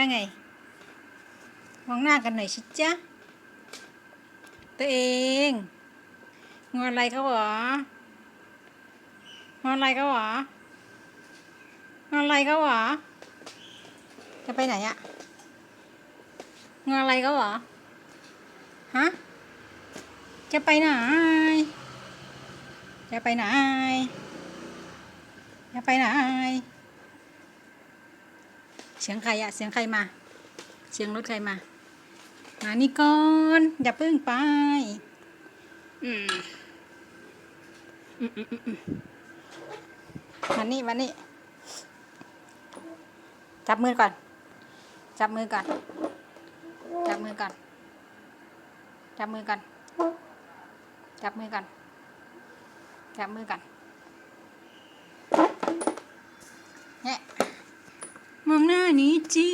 ว่าไง มองหน้ากันหน่อยสิจ๊ะ ตัวเอง งอนอะไรเขาเหรองอนอะไรเขาเหรองอนอะไรเขาเหรอ จะไปไหนอะงอนอะไรเขาเหรอ ฮะ จะไปไหน จะไปไหน จะไปไหน เสียงใครอะเสียงใครมา เสียงรถใครมา มานี่ก่อน อย่าเพิ่งไป อืมอืมอืมอืมมานี่มานี่จับมือก่อน จับมือก่อน จับมือก่อน จับมือก่อน จับมือก่อน จับมือก่อนเนี่ย มองหน้านี้จี